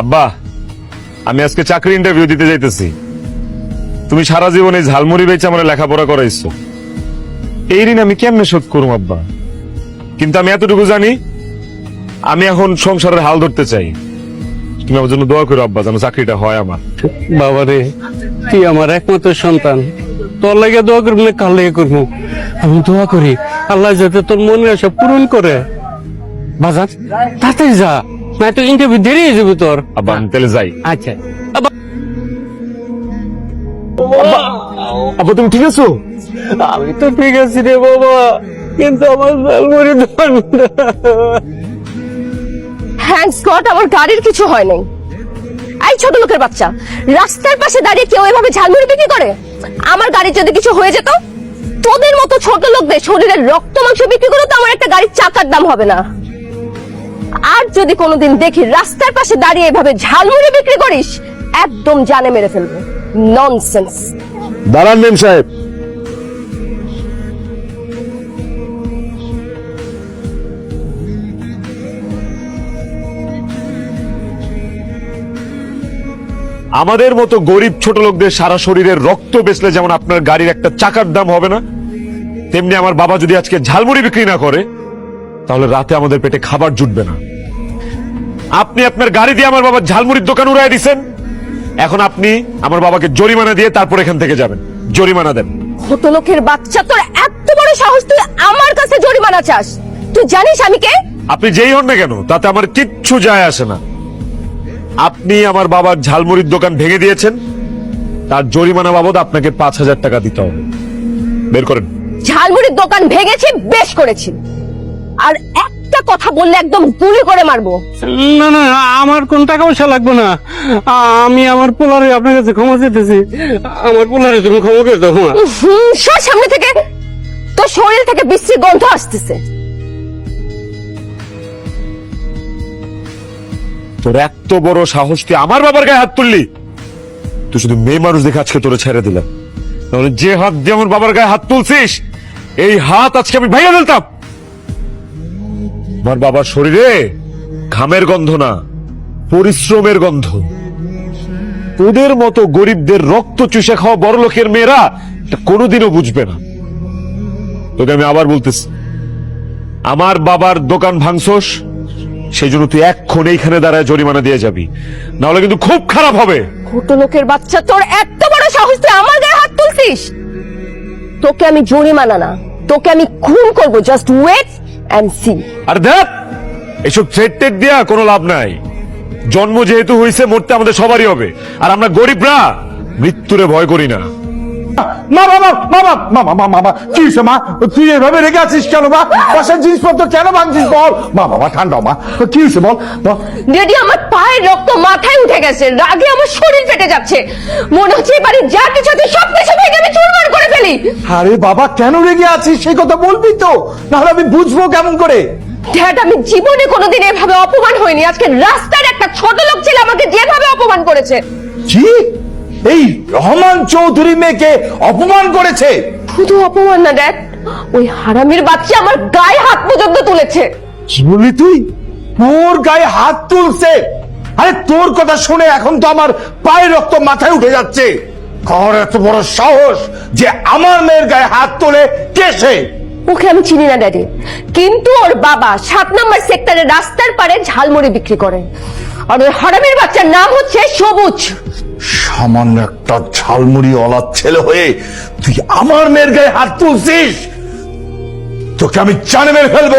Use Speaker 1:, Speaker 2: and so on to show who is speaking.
Speaker 1: আব্বা, আমি আজকে চাকরি ইন্টারভিউ দিতে যাইতেছি। তুমি সারা জীবনে ঝালমুড়ি বেচে আমার লেখাপড়া করাইছো। এই ঋণ আমি কেমনে শোধ করুম আব্বা? কিন্তু আমি এতটুকু জানি, আমি এখন সংসারের হাল ধরতে চাই। তুমি আমার জন্য দোয়া করো আব্বা, যেন চাকরিটা হয় আমার।
Speaker 2: বাবা রে তুই আমার একমাত্র সন্তান। তোর লাগে দোয়া করবি না, কার লাগে করব? আমি দোয়া করি, আল্লাহ যাতে তোর মনে আশা পূরণ করে। বাজার? তাড়াতাড়ি যা। না তো ইন্টারভিউ দেরি হয়ে যাবে তোর।
Speaker 1: আব্বা আমি তাহলে যাই।
Speaker 2: আচ্ছা।
Speaker 1: আব্বা তুমি ঠিক আছো?
Speaker 2: আমি তো ঠিক আছি রে বাবা কিন্তু আমার
Speaker 3: থ্যাঙ্কস গড আমার গাড়ির কিছু হয় নাই। এই ছোট লোকের বাচ্চা রাস্তার পাশে দাঁড়িয়ে কেউ এভাবে ঝালমুড়ি বিক্রি করে? আমার গাড়ির যদি কিছু হয়ে যেত তোদের মতো ছোট লোকদের শরীরের রক্ত মাংস বিক্রি করে তো আমার একটা গাড়ির চাকার দাম হবে না। আর যদি কোনোদিন দেখি রাস্তার পাশে দাঁড়িয়ে এভাবে ঝালমুড়ি বিক্রি করিস, একদম জানে মেরে ফেলব। ননসেন্স
Speaker 1: দাঁড়ান মেম সাহেব। আমাদের মতো গরিব ছোট লোকদের সারা শরীরের রক্ত বেচলে যেমন আপনার গাড়ির একটা চাকার দাম হবে না, তেমনি আমার বাবা যদি আজকে ঝালমুড়ি বিক্রি না করে তাহলে রাতে আমাদের পেটে খাবার জুটবে না। আপনি আপনার গাড়ি দিয়ে আমার বাবার ঝালমুড়ির দোকান উড়াই দিছেন? এখন আপনি আমার বাবাকে জরিমানা দিয়ে তারপর এখান থেকে যাবেন। জরিমানা দেন।
Speaker 3: ছোট লোকের বাচ্চা তোর এত বড় সাহস তুই আমার কাছে জরিমানা চাস। তুই জানিস আমি কে?
Speaker 1: আপনি যেই হন না কেন তাতে আমার কিচ্ছু যায় আসে না। আপনি আমার বাবার ঝালমুড়ির দোকান ভেঙে দিয়েছেন। তার জরিমানা বাবদ আপনাকে পাঁচ হাজার টাকা দিতে হবে। বের করেন।
Speaker 3: ঝালমুড়ির দোকান ভেঙেছি বেশ করেছি। আর একটা কথা বললে একদম গুলি করে মারবো।
Speaker 2: না না আমার কোন টাকা পয়সা লাগবে না। আমি আমার পোলারে আপনার কাছে ক্ষমা চেতেছি আমার পোলারে তুমি ক্ষমা করে দাও
Speaker 3: সর সামনে থেকে। তোর শরীর থেকে বিশ্রী গন্ধ আসতেছে।
Speaker 1: তোর এত বড় সাহস তুই আমার বাবার গায়ে হাত তুললি? তুই শুধু মেয়ে মানুষ দেখে আজকে তোরে ছেড়ে দিলাম। তাহলে যে হাত দিয়ে আমার বাবার গায়ে হাত তুলছিস এই হাত আজকে আমি ভাইয়া ফেলতাম। আমার বাবার শরীরে ঘামের গন্ধ না, পরিশ্রমের গন্ধ। তোদের মতো গরিবদের রক্ত চুষে খাওয়া বড় লোকের মেয়েরা কোনোদিনও বুঝবে না। তোকে আমি আবার বলতেছি, আমার বাবার দোকান ভাঙছস সেই জন্য তুই এক্ষণ এইখানে দাঁড়ায় জরিমানা দিয়ে যাবি। নাহলে কিন্তু খুব খারাপ হবে।
Speaker 3: ছোট লোকের বাচ্চা, তোর এত বড় সাহস, তুই আমার গায়ে হাত তুলছিস? তোকে আমি জরিমানা না, তোকে আমি খুন করব জাস্ট ওয়েট এন্ড সি
Speaker 1: আর দেখ এসব থ্রেট টেট দেয়া কোনো লাভ নাই জন্ম যেহেতু হয়েছে মরতে আমাদের সবারই হবে আর আমরা গরিবরা মৃত্যুরে ভয় করি না
Speaker 4: মা বাবা মা মা মা মা মা মা কি হয়েছে মা তুই এভাবে রেগে আছিস কেন মা বাসার জিনিসপত্র কেন ভাঙছিস বল মা বাবা ঠান্ডা মা কি হয়েছে বল।
Speaker 3: ডেডি আমার পায়ের রক্ত মাথায় গেছে। রাগে আমার শরীর ফেটে যাচ্ছে। মনে হচ্ছে এবারে যা কিছু আছে সব কিছু ভেঙে আমি চুরমার করে ফেলি।
Speaker 4: আরে বাবা কেন রেগে আছিস? সেই কথা বলবি তো। নাহলে আমি বুঝব কেমন করে।
Speaker 3: ড্যাড আমি জীবনে কোনোদিন এভাবে অপমান হয়নি আজকে রাস্তার একটা ছোট লোক ছেলে আমাকে যেভাবে অপমান করেছে।
Speaker 4: কি এই রহমান চৌধুরী মেয়েকে অপমান করেছে।
Speaker 3: শুধু অপমান না ড্যাড ওই হারামির বাচ্চা আমার গায়ে হাত পর্যন্ত তুলেছে।
Speaker 4: কি বললি তুই? তোর গায়ে হাত তুলছে। আরে তোর কথা শুনে এখন তো আমার পায়ের রক্ত মাথায় উঠে যাচ্ছে। কর এত বড় সাহস যে আমার মেয়ের গায়ে হাত তোলে কে সে?
Speaker 3: ওকে আমি চিনি না ড্যাডি। কিন্তু ওর বাবা সাত নম্বর সেক্টরে রাস্তার পারে ঝালমুড়ি বিক্রি করে। আর ওই হারামির বাচ্চার নাম হচ্ছে সবুজ।
Speaker 4: সামান্য একটা ঝালমুড়ি অলাদ ছেলে হয়ে তুই আমার মেয়ের গায়ে হাত তুলছিস? তোকে আমি জানে মেরে ফেলব।